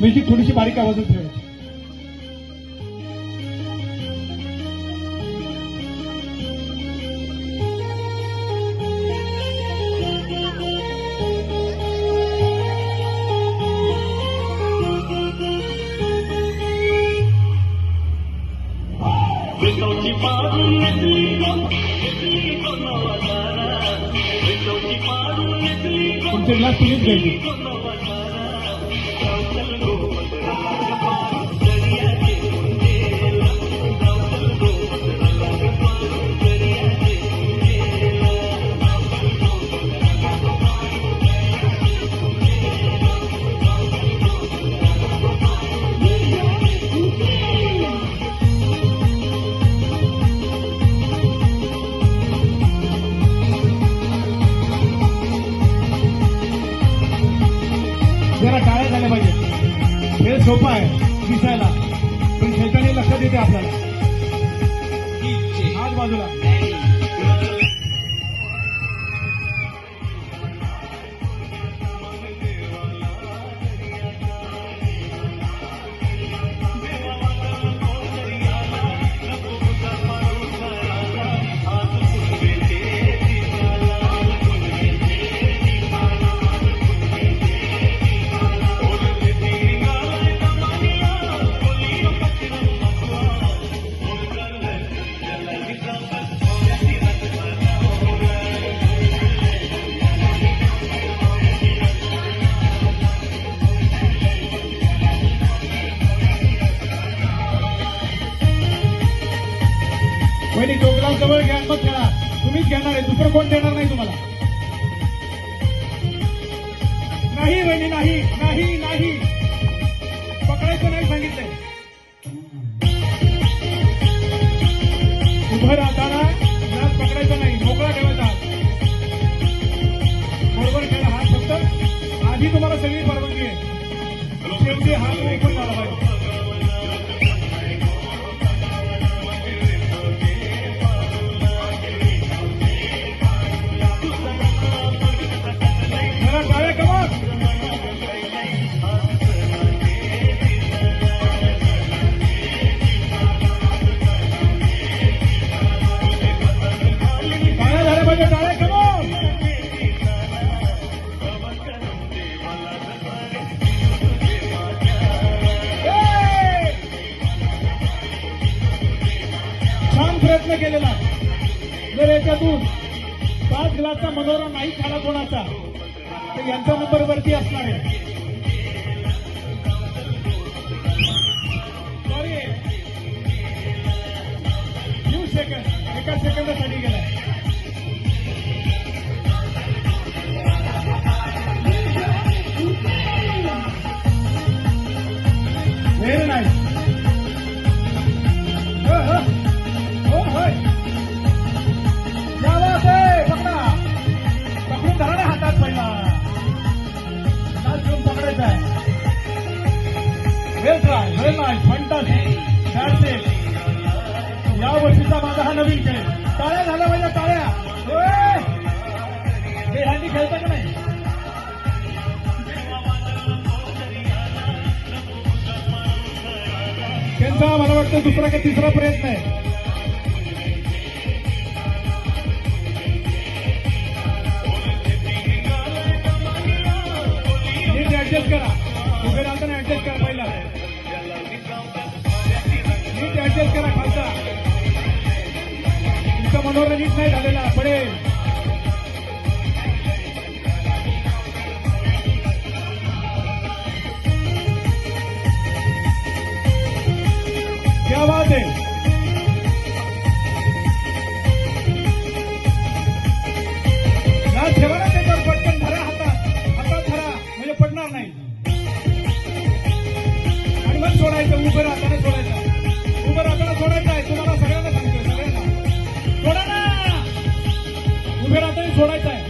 म्हणजे ती थोडीशी बारीक आवाजात ठेवायची विटोची पाडून नकली गो नकली गो नवतारा विटोची पाडून नकली गो तुमचे ग्लास तुम्हीच घ्यायचे सोपं आहे दिसायला. पण खेळताना लक्षात येते आपल्याला. आज बाजूला. वहिनी तो जवळ घ्या मग खेळा तुम्हीच घेणार आहे दुसरं कोण देणार नाही तुम्हाला? नाही वहिनी नाही नाही नाही. पकडायचं नाही सांगितलंय. उभं राहताना नाच पकडायचा नाही मोकळा ठेवायचा. बरोबर खेळा हा फक्त. आधी तुम्हाला सगळी परवानगी आहे. शेवटी हात ओपन झाला पाहिजे. छान प्रयत्न केलेला. जर याच्यातून पाच ग्लासचा मनोरा नाही खाला कोणाचा? तर यांचा नंबर वरती असणार आहे. सॉरी फ्यू सेकंड एका सेकंदासाठी नवीन खेळ टाळ्या झाल्या पाहिजे टाळ्या. होय. हे ह्यांनी खेळता का नाही? त्यांचा मला वाटतं दुसरा का तिसरा प्रयत्न आहे. ऍडजस्ट करा. उभे राहताना ऍडजस्ट करा पहिला. नीट ऍडजस्ट करा खालचा. तुमचा मनोरंजित नाही झालेला पडेल क्या बात आहे ठेवा ना त्याच्यावर पटकन धरा हातात हातात धरा म्हणजे पडणार नाही. आणि मग सोडायचं उभं राहताना सोडायचं. सोडायचं आहे.